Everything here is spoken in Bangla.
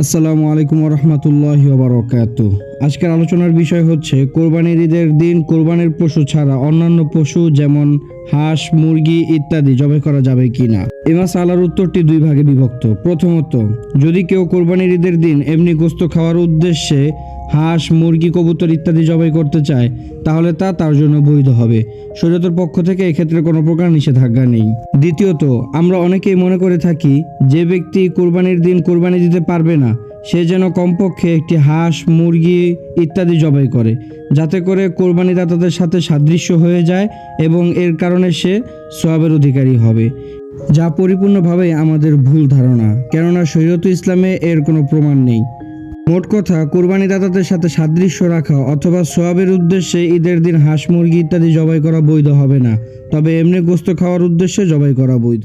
আসসালামু আলাইকুম রহমতুল্লাহ বারকাত আজকের আলোচনার বিষয় হচ্ছে, কোরবানির ঈদের দিন কোরবানির পশু ছাড়া অন্যান্য পশু যেমন হাঁস, মুরগি ইত্যাদি জবাই করা যাবে কি না এমা সালার উত্তরটি দুই ভাগে বিভক্ত। প্রথমত, যদি কেউ কোরবানির ঈদের দিন এমনি গোস্ত খাওয়ার উদ্দেশ্যে হাঁস, মুরগি, কবুতর ইত্যাদি জবাই করতে চায়, তাহলে তা তার জন্য বৈধ হবে। শরীয়তের পক্ষ থেকে এক্ষেত্রে কোনো প্রকার নিষেধাজ্ঞা নেই। দ্বিতীয়ত, আমরা অনেকেই মনে করে থাকি, যে ব্যক্তি কোরবানির দিন কোরবানি দিতে পারবে না, সে যেন কমপক্ষে একটি হাঁস, মুরগি ইত্যাদি জবাই করে, যাতে করে কোরবানিদাতাদের সাথে সাদৃশ্য হয়ে যায় এবং এর কারণে সে সোয়াবের অধিকারী হবে। যা পরিপূর্ণভাবে আমাদের ভুল ধারণা, কেননা শরীয়ত ইসলামে এর কোনো প্রমাণ নেই। মোট কথা, কোরবানিদাতাদের সাথে সাদৃশ্য রাখা অথবা সোয়াবের উদ্দেশ্যে ঈদের দিন হাঁস, মুরগি ইত্যাদি জবাই করা বৈধ হবে না। তবে এমনি গোস্ত খাওয়ার উদ্দেশ্যে জবাই করা বৈধ।